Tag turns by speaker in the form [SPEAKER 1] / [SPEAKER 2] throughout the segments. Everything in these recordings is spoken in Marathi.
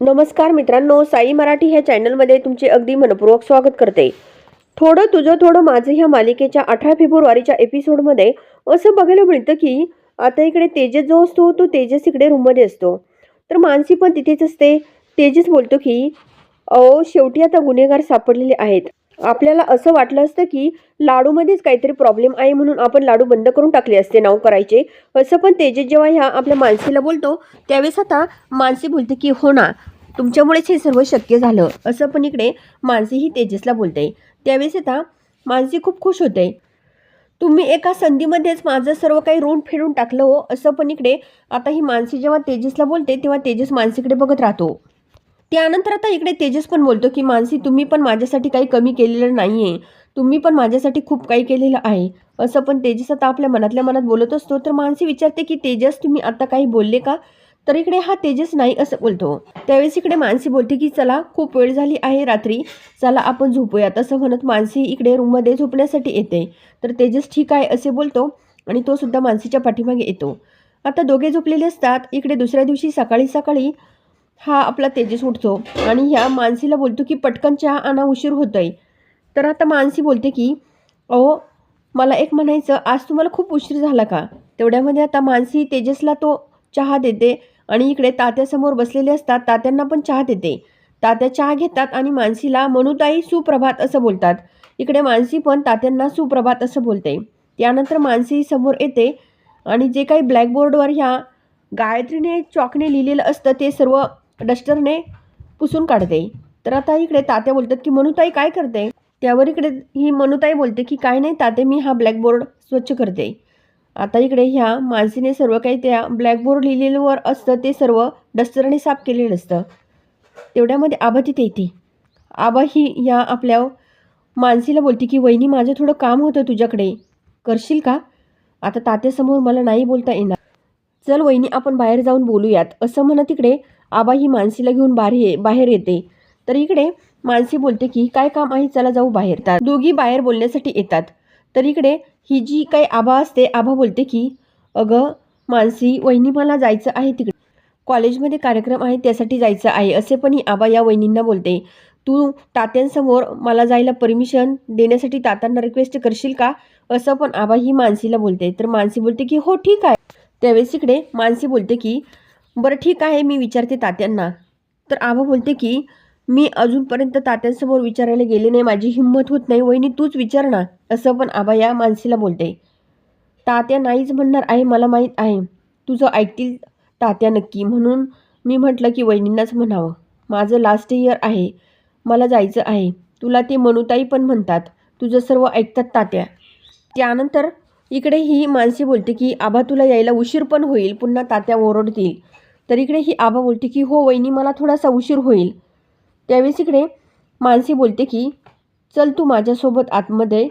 [SPEAKER 1] नमस्कार मित्रांनो साई मराठी ह्या चॅनलमध्ये तुमचे अगदी मनपूर्वक स्वागत करते. थोडं तुझं थोडं माझं ह्या मालिकेच्या अठरा फेब्रुवारीच्या एपिसोडमध्ये असं बघायला मिळतं की आता इकडे तेजस जो असतो तो तेजस इकडे रूममध्ये असतो. तर मानसी पण तिथेच असते. तेजस बोलतो की अहो शेवटी आता गुन्हेगार सापडलेले आहेत. आपल्याला असं वाटलं असतं की लाडूमध्येच काहीतरी प्रॉब्लेम आहे म्हणून आपण लाडू बंद करून टाकले असते नाव करायचे. असं पण तेजस जेव्हा ह्या आपल्या मानसीला बोलतो त्यावेळेस आता मानसी बोलते की हो ना तुमच्यामुळेच हे सर्व शक्य झालं असं पण इकडे मानसीही तेजसला बोलते त्यावेळेस आता मानसी खूप खुश होते तुम्ही एका संधीमध्येच माझं सर्व काही रोण फेडून टाकलं हो असं पण इकडे आता ही मानसी जेव्हा तेजसला बोलते तेव्हा तेजस मानसीकडे बघत राहतो. त्यानंतर आता इकडे तेजस पण बोलतो की मानसी तुम्ही पण माझ्यासाठी काही कमी केलेलं नाही आहे तुम्ही पण माझ्यासाठी खूप काही केलेलं आहे. असं पण तेजस आता आपल्या मनातल्या मनात बोलत असतो. तर मानसी विचारते की तेजस तुम्ही आता काही बोलले का? तर इकडे हा तेजस नाही असं बोलतो. त्यावेळेस इकडे मानसी बोलते की चला खूप वेळ झाली आहे रात्री. चला आपण झोपूयात असं म्हणत मानसी इकडे रूममध्ये झोपण्यासाठी येते. तर तेजस ठीक आहे असे बोलतो आणि तो सुद्धा मानसीच्या पाठीमागे येतो. आता दोघे झोपलेले असतात. इकडे दुसऱ्या दिवशी सकाळी सकाळी हा आपला तेजस उठतो आणि ह्या मानसीला बोलतो की पटकन चहा आणा उशीर होतोय. तर आता मानसी बोलते की अहो मला एक म्हणायचं आज तुम्हाला खूप उशीर झाला का? तेवढ्यामध्ये आता मानसी तेजसला तो चहा देते आणि इकडे तात्यासमोर बसलेले असतात. तात्यांना पण चहा देते. तात्या चहा घेतात आणि मानसीला मनुताई सुप्रभात असं बोलतात. इकडे मानसी पण तात्यांना सुप्रभात असं बोलते. त्यानंतर मानसी समोर येते आणि जे काही ब्लॅकबोर्डवर ह्या गायत्रीने चॉकने लिहिलेलं असतं ते सर्व डस्टरने पुसून काढते. तर आता इकडे तात्या बोलतात की मनुताई काय करते? त्यावर इकडे ही मनुताई बोलते की काय नाही ताते मी हा ब्लॅकबोर्ड स्वच्छ करते. आता इकडे ह्या मानसीने सर्व काही त्या ब्लॅकबोर्ड लिहिलेल्यावर असतं ते सर्व डस्टरने साफ केलेलं असतं. तेवढ्यामध्ये आबा तिथे येते. आबा ही ह्या आपल्या मानसीला बोलते की वहिनी माझं थोडं काम होतं तुझ्याकडे. करशील का? आता तात्यासमोर मला नाही बोलता येणार. चल वहिनी आपण बाहेर जाऊन बोलूयात. असं म्हणत तिकडे आबा ही मानसीला घेऊन बाहेर बाहेर येते. तर इकडे मानसी बोलते की काय काम आहे? चला जाऊ बाहेर. तर दोघी बाहेर बोलण्यासाठी येतात. तर इकडे ही जी काही आभा असते आभा बोलते की अगं मानसी वहिनी मला जायचं आहे तिकडे. कॉलेजमध्ये कार्यक्रम आहे त्यासाठी जायचं आहे. असे पण ही आबा या वहिनींना बोलते. तू तात्यांसमोर मला जायला परमिशन देण्यासाठी तात्यांना रिक्वेस्ट करशील का? असं पण आबा ही मानसीला बोलते. तर मानसी बोलते की हो ठीक आहे. त्यावेळेस इकडे मानसी बोलते की बरं ठीक आहे मी विचारते तात्यांना. तर आबा बोलते की मी अजूनपर्यंत तात्यांसमोर विचारायला गेले नाही. माझी हिंमत होत नाही. वहिनी तूच विचार ना असं पण आबा या मानसीला बोलते. तात्या नाहीच म्हणणार आहे मला माहीत आहे. तुझं ऐकतील तात्या नक्की. म्हणून मी म्हटलं की वहिनींनाच म्हणावं. माझं लास्ट इयर आहे. मला जायचं आहे. तुला ते मनुताई पण म्हणतात. तुझं सर्व ऐकतात तात्या. त्यानंतर इकडे ही मानसी बोलते की आबा तुला यायला उशीर पण होईल. पुन्हा तात्या ओरडतील. तर इकडे ही आबा बोलते की हो वहिनी मला थोडासा उशीर होईल. त्यावेळेस इकडे मानसी बोलते की चल तू माझ्यासोबत आतमध्ये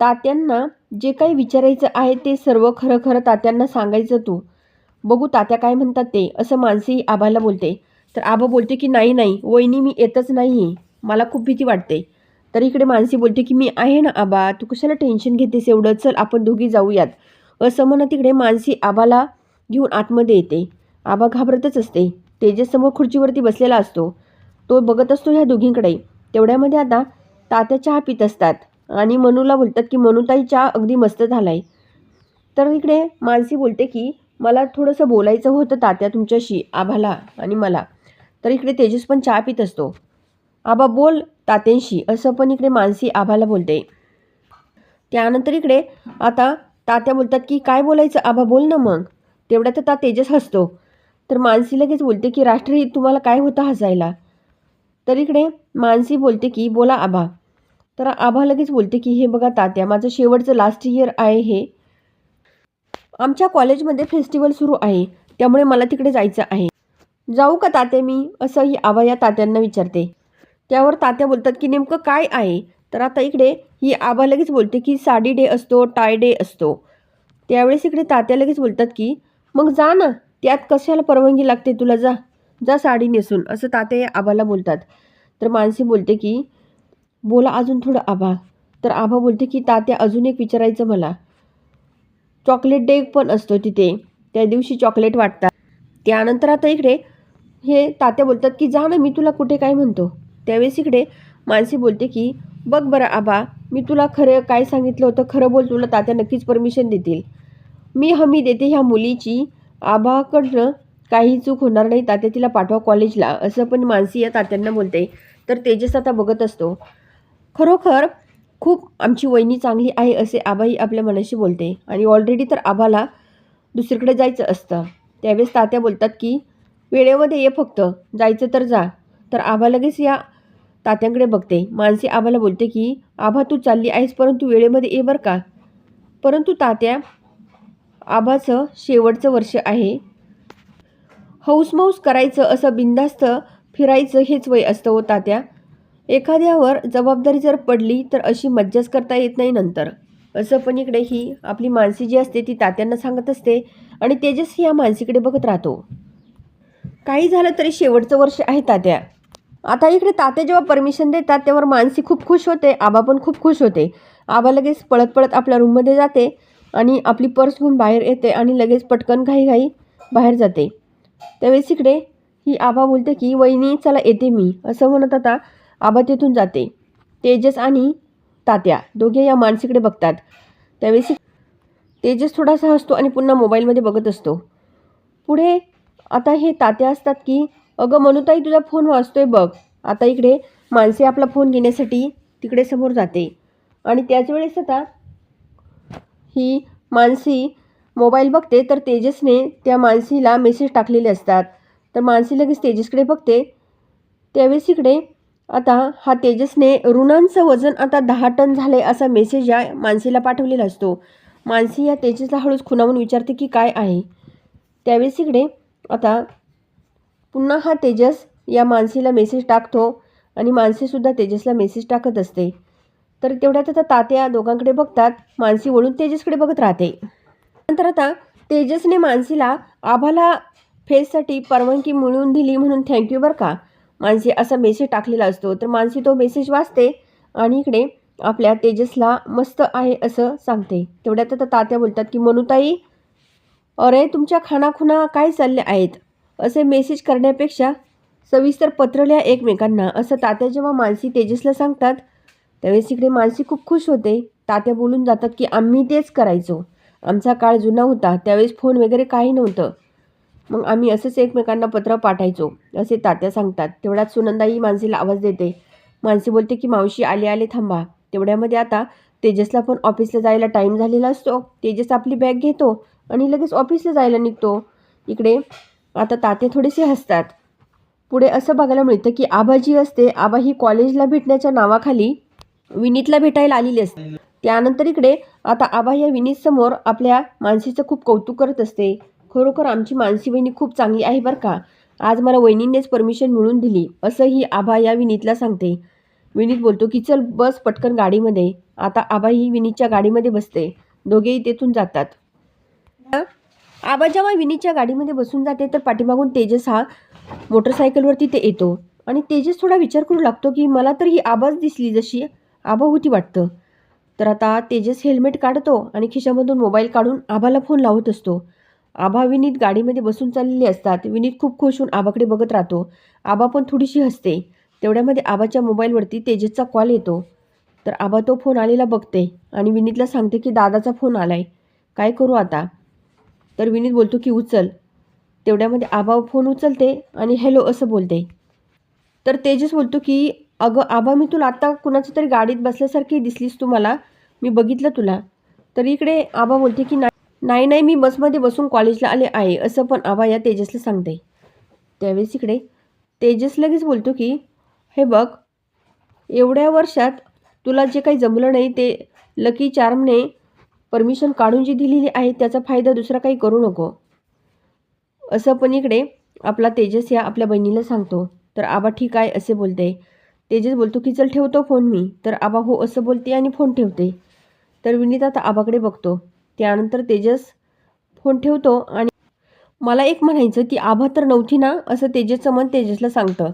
[SPEAKER 1] तात्यांना जे काही विचारायचं आहे ते सर्व खरं खरं तात्यांना सांगायचं तू. बघू तात्या काय म्हणतात ते असं मानसी आबाला बोलते. तर आबा बोलते की नाही नाही वहिनी मी येतच नाही मला खूप भीती वाटते. तर इकडे मानसी बोलते की मी आहे ना आबा. तू कशाला टेन्शन घेतेस एवढं? चल आपण दोघी जाऊयात असं म्हणत इकडे मानसी आबाला घेऊन आतमध्ये येते. आबा घाबरतच असते. तेजससमोर खुर्चीवरती बसलेला असतो. तो बघत असतो ह्या दोघींकडे. तेवढ्यामध्ये आता तात्या चहा पित असतात आणि मनूला बोलतात की मनूताई चहा अगदी मस्त झालाय. तर इकडे मानसी बोलते की मला थोडंसं बोलायचं होतं तात्या तुमच्याशी आभाला आणि मला. तर इकडे तेजस पण चहा पित असतो. आबा बोल तात्यांशी असं पण इकडे मानसी आभाला बोलते. त्यानंतर इकडे आता तात्या बोलतात की काय बोलायचं आबा बोल ना मग. तेवढ्यात ता तेजस हसतो. तर मानसी लगेच बोलते की राष्ट्रीय तुम्हाला काय होतं हसायला? तर इकडे मानसी बोलते की बोला आभा. तर आभा लगेच बोलते की हे बघा तात्या माझं शेवटचं लास्ट इयर आहे हे. आमच्या कॉलेजमध्ये फेस्टिवल सुरू आहे त्यामुळे मला तिकडे जायचं आहे. जाऊ का तात्या मी? असं ही या तात्यांना विचारते. त्यावर तात्या बोलतात की नेमकं काय आहे? तर आता इकडे ही आभा लगेच बोलते की साडी डे असतो टाय डे असतो. त्यावेळेस इकडे तात्या लगेच बोलतात की मग जा ना त्यात कशाला परवानगी लागते तुला? जा. जा साडी नेसून असं तात्या आबाला बोलतात. तर मानसी बोलते की बोला अजून थोडं आबा. तर आबा बोलते की तात्या अजून एक विचारायचं मला. चॉकलेट डे पण असतो तिथे. त्या दिवशी चॉकलेट वाटतात. त्यानंतर आता इकडे हे तात्या बोलतात की जा ना मी तुला कुठे काय म्हणतो. त्यावेळेस इकडे मानसी बोलते की बघ बरं आबा मी तुला खरं काय सांगितलं होतं खरं बोल तुला तात्या नक्कीच परमिशन देतील. मी हमी देते ह्या मुलीची आबाकडनं काही चूक होणार नाही. तात्या तिला पाठवा कॉलेजला असं पण मानसी या तात्यांना बोलते. तर तेजस आता बघत असतो. खरोखर खूप आमची वहिनी चांगली आहे असे आबाही आपल्या मनाशी बोलते. आणि ऑलरेडी तर आबाला दुसरीकडे जायचं असतं. त्यावेळेस तात्या बोलतात की वेळेमध्ये ये फक्त. जायचं तर जा. तर आबा लगेच या तात्यांकडे बघते. मानसी आबाला बोलते की आबा तू चालली आहेस परंतु वेळेमध्ये ये बरं का? परंतु तात्या आबाचं शेवटचं वर्ष आहे. हौसमौस करायचं असं बिंदास्त फिरायचं हेच वय असतं हो तात्या. एखाद्यावर जबाबदारी जर पडली तर अशी मज्जाच करता येत नाही नंतर. असं पण इकडे ही आपली मानसी जी असते ती तात्यांना सांगत असते आणि तेजस या मानसीकडे बघत राहतो. काही झालं तरी शेवटचं वर्ष आहे तात्या. आता इकडे तात्या जेव्हा परमिशन देतात तेव्हा मानसी खूप खुश होते आबा पण खूप खुश होते. आबा लगेच पळत पळत आपल्या रूममध्ये जाते आणि आपली पर्स घेऊन बाहेर येते आणि लगेच पटकन घाई बाहेर जाते. त्यावेळेस इकडे ही आबा बोलते की वहिनी चला येते मी. असं म्हणत आता आबा तिथून जाते. तेजस आणि तात्या दोघे या माणसीकडे बघतात. त्यावेळेस तेजस थोडासा असतो आणि पुन्हा मोबाईलमध्ये बघत असतो. पुढे आता हे तात्या असतात की अगं मनुताई तुझा फोन वाचतोय बघ. आता इकडे माणसे आपला फोन घेण्यासाठी तिकडे समोर जाते. आणि त्याच वेळेस आता ही मानसी मोबाईल बघते तर तेजसने त्या मानसीला मेसेज टाकलेले असतात. तर मानसी लगेच तेजसकडे बघते. त्यावेळेस इकडे आता हा तेजसने ऋणांचं वजन आता दहा टन झाले असा मेसेज या मानसीला पाठवलेला असतो. मानसी या तेजसला हळूच खुणावून विचारते की काय आहे? त्यावेळेस इकडे आता पुन्हा हा तेजस या मानसीला मेसेज टाकतो आणि मानसीसुद्धा तेजसला मेसेज टाकत असते. तर तेवढ्यात आता तात्या दोघांकडे बघतात. मानसी वळून तेजसकडे बघत राहते. नंतर आता तेजसने मानसीला आभाला फेससाठी परवानगी मिळवून दिली म्हणून थँक्यू बरं का. मानसी असा मेसेज टाकलेला असतो. तर मानसी तो मेसेज वाचते आणि इकडे आपल्या तेजसला मस्त आहे असं सांगते. तेवढ्यात आता तात्या बोलतात की मनुताई अरे तुमच्या खाणाखुणा काय चालल्या आहेत? असे मेसेज करण्यापेक्षा सविस्तर पत्र लिहा एकमेकांना असं तात्या जेव्हा मानसी तेजसला सांगतात त्यावेळेस इकडे मानसी खूप खुश होते. तात्या बोलून जातात की आम्ही तेच करायचो. आमचा काळ जुना होता त्यावेळेस फोन वगैरे काही नव्हतं. मग आम्ही असंच एकमेकांना पत्र पाठायचो. असे तात्या सांगतात तेवढ्यात सुनंदाई मानसीला आवाज देते. मानसी बोलते की मावशी आले आले थांबा. तेवढ्यामध्ये आता तेजसला पण ऑफिसला जायला टाईम झालेला असतो. तेजस आपली बॅग घेतो आणि लगेच ऑफिसला जायला निघतो. इकडे आता ताते थोडेसे हसतात. पुढे असं बघायला मिळतं की आबाजी असते. आबा ही कॉलेजला भेटण्याच्या नावाखाली विनीतला भेटायला आलेली असते. त्यानंतर इकडे आता आबा या विनीतसमोर आपल्या मानसीचं खूप कौतुक करत असते. खरोखर आमची मानसी वहिनी खूप चांगली आहे बरं का? आज मला वहिनींनीच परमिशन मिळून दिली असंही आभा या विनीतला सांगते. विनीत बोलतो की चल बस पटकन गाडीमध्ये. आता आबा ही विनीतच्या गाडीमध्ये बसते. दोघेही तेथून जातात. आबा जेव्हा विनीतच्या गाडीमध्ये बसून जाते तर पाठीमागून तेजस हा मोटरसायकलवरती ते येतो. आणि तेजस थोडा विचार करू लागतो की मला तर ही आबाच दिसली जशी आबा होती वाटतं. तर आता तेजस हेल्मेट काढतो आणि खिशामधून मोबाईल काढून आबाला फोन लावत असतो. आबा विनीत गाडीमध्ये बसून चाललेले असतात. विनीत खूप खुश होऊन आबाकडे बघत राहतो. आबा पण थोडीशी हसते. तेवढ्यामध्ये आबाच्या मोबाईलवरती तेजसचा कॉल येतो. तर आबा तो फोन आलेला बघते आणि विनीतला सांगते की दादाचा फोन आलाय. काय करू आता? तर विनीत बोलतो की उचल. तेवढ्यामध्ये आबा फोन उचलते आणि हॅलो असं बोलते. तर तेजस बोलतो की अगं आबा मी तुला आत्ता कुणाच्या तरी गाडीत बसल्यासारखी दिसलीस तू मला. मी बघितलं तुला. तर इकडे आबा बोलते की नाही नाही नाही मी बसमध्ये बसून कॉलेजला आले आहे असं पण आबा या तेजसला सांगते. त्यावेळेस इकडे तेजस लगेच बोलतो की हे बघ एवढ्या वर्षात तुला जे काही जमलं नाही ते लकी चार्मने परमिशन काढून जी दिलेली आहे त्याचा फायदा दुसरा काही करू नको. असं पण इकडे आपला तेजस या आपल्या बहिणीला सांगतो. तर आबा ठीक आहे असे बोलते. तेजस बोलतो की चल ठेवतो फोन मी. तर आबा हो असं बोलते आणि फोन ठेवते. तर विनीत आता आबाकडे बघतो. त्यानंतर तेजस फोन ठेवतो आणि मला एक म्हणायचं ती आभा तर नव्हती ना? असं तेजसचं मन तेजसला सांगतं.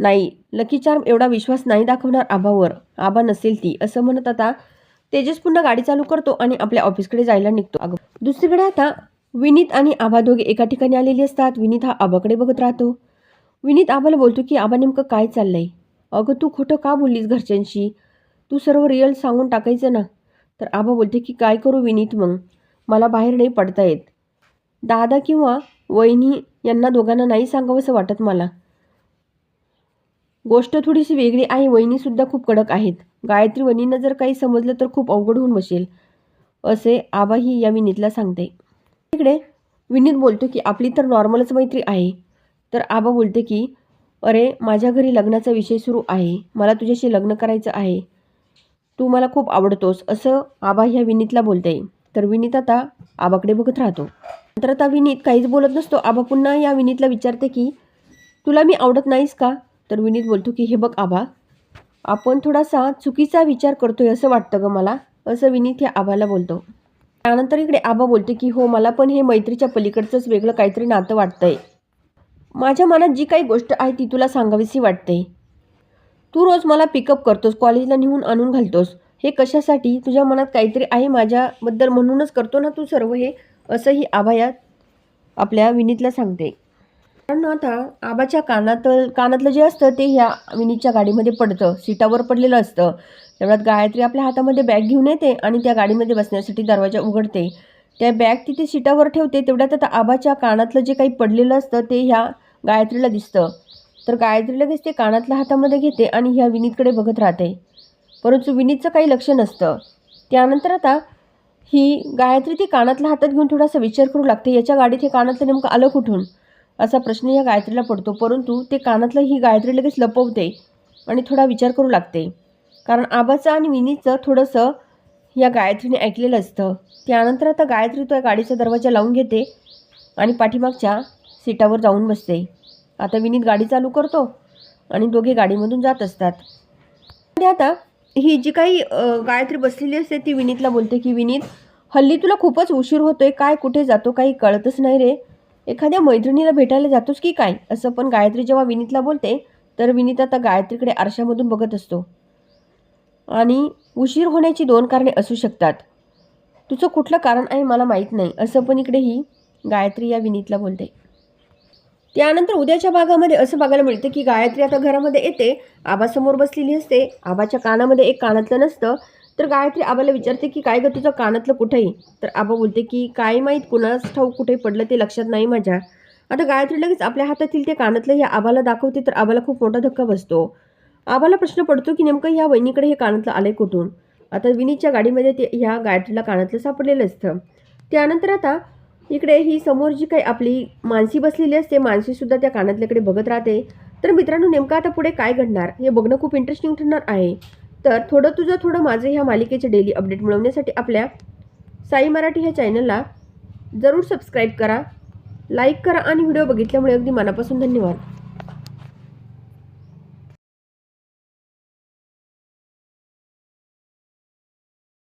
[SPEAKER 1] नाही लकी चार्म एवढा विश्वास नाही दाखवणार आबावर आबा नसेल ती असं म्हणत आता तेजस पुन्हा गाडी चालू करतो आणि आपल्या ऑफिसकडे जायला निघतो. अगं दुसरीकडे आता विनीत आणि आबा दोघे एका ठिकाणी आलेले असतात. विनीत हा आबाकडे बघत राहतो. विनीत आबाला बोलतो की आबा नेमकं काय चाललंय? अगं तू खोटं का बोललीस घरच्यांशी? तू सर्व रिअल सांगून टाकायचं ना? तर आबा बोलते की काय करू विनीत मग? मला बाहेर नाही पडता येत. दादा किंवा वहिनी यांना दोघांना नाही सांगावंसं वाटत मला. गोष्ट थोडीशी वेगळी आहे. वहिनीसुद्धा खूप कडक आहेत. गायत्री वहिनींना जर काही समजलं तर खूप अवघड होऊन बसेल. असे आबाही या विनीतला सांगते. तिकडे विनीत बोलतो की आपली तर नॉर्मलच मैत्री आहे. तर आबा बोलते की अरे माझ्या घरी लग्नाचा विषय सुरू आहे. मला तुझ्याशी लग्न करायचं आहे. तू मला खूप आवडतोस असं आबा ह्या विनीतला बोलते तर विनीत आता आबाकडे बघत राहतो. नंतर आता विनीत काहीच बोलत नसतो. आबा पुन्हा या विनीतला विचारते की तुला मी आवडत नाहीस का? तर विनीत बोलतो की हे बघ आबा आपण थोडासा चुकीचा विचार करतोय असं वाटतं ग मला असं विनीत ह्या आबाला बोलतो. त्यानंतर इकडे आबा बोलते की हो मला पण हे मैत्रीच्या पलीकडचंच वेगळं काहीतरी नातं वाटतंय. माझ्या मनात जी काही गोष्ट आहे ती तुला सांगावीशी वाटते. तू रोज मला पिकअप करतोस कॉलेजला नेऊन आणून घालतोस. हे कशासाठी? तुझ्या मनात काहीतरी आहे माझ्याबद्दल म्हणूनच करतो ना तू सर्व हे? असंही आभायात आपल्या विनीतला सांगते. कारण आता आबाच्या कानात कानातलं जे असतं ते ह्या विनीतच्या गाडीमध्ये पडतं. सीटावर पडलेलं असतं. तेवढ्यात गायत्री आपल्या हातामध्ये बॅग घेऊन येते आणि त्या गाडीमध्ये बसण्यासाठी दरवाजा उघडते. त्या बॅग तिथे सीटावर ठेवते तेवढ्यात आता आबाच्या कानातलं जे काही पडलेलं असतं ते ह्या गायत्रीला दिसतं. तर गायत्री लगेच ते कानातल्या हातामध्ये घेते आणि ह्या विनीतकडे बघत राहते. परंतु विनीतचं काही लक्ष नसतं. त्यानंतर आता ही गायत्री ती कानातल्या हातात घेऊन थोडासा विचार करू लागते याच्या गाडीत हे कानातलं नेमकं आलं कुठून? असा प्रश्न या गायत्रीला पडतो. परंतु ते कानातलं ही गायत्री लगेच लपवते आणि थोडा विचार करू लागते. कारण आबाचं आणि विनीतचं थोडंसं या गायत्रीने ऐकलेलं असतं. त्यानंतर आता गायत्री त्या गाडीचा दरवाजा लावून घेते आणि पाठीमागच्या सीटावर जाऊन बसते. आता विनीत गाडी चालू करतो आणि दोघे गाडीमधून जात असतात. आणि आता ही जी काही गायत्री बसलेली असते ती विनीतला बोलते की विनीत हल्ली तुला खूपच उशीर होतोय. काय कुठे जातो? काही कळतच नाही रे. एखाद्या मैत्रिणीला भेटायला जातोस की काय? असं पण गायत्री जेव्हा विनीतला बोलते तर विनीत आता गायत्रीकडे आरशामधून बघत असतो. आणि उशीर होण्याची दोन कारणे असू शकतात. तुझं कुठलं कारण आहे मला माहीत नाही असं पण इकडे ही गायत्री या विनीतला बोलते. त्यानंतर उद्याच्या भागामध्ये असं बघायला मिळतं की गायत्री आता घरामध्ये येते आबासमोर बसलेली असते आबाच्या कानामध्ये एक कानातलं नसतं तर गायत्री आबाला विचारते की काय ग तुझं कानातलं कुठेही तर आबा बोलते की काय माहीत कुणाच ठाऊक कुठे पडलं ते लक्षात नाही माझ्या. आता गायत्री लगेच आपल्या हातातील ते कानातलं या आबाला दाखवते तर आबाला खूप मोठा धक्का बसतो. आम्हाला प्रश्न पडतो की नेमकं ह्या वहिनीकडे हे कानातलं आलं कुठून? आता विनीच्या गाडीमध्ये ते ह्या गायत्रीला कानातलं सापडलेलं असतं. त्यानंतर आता इकडे ही समोर जी काही आपली मानसी बसलेली असते मानसीसुद्धा त्या कानातल्याकडे बघत राहते. तर मित्रांनो नेमकं आता पुढे काय घडणार? हे बघणं खूप इंटरेस्टिंग ठरणार आहे. तर थोडं तुझं थोडं माझं ह्या मालिकेचे डेली अपडेट मिळवण्यासाठी आपल्या साई मराठी ह्या चॅनलला जरूर सबस्क्राईब करा लाईक करा आणि व्हिडिओ बघितल्यामुळे अगदी मनापासून धन्यवाद.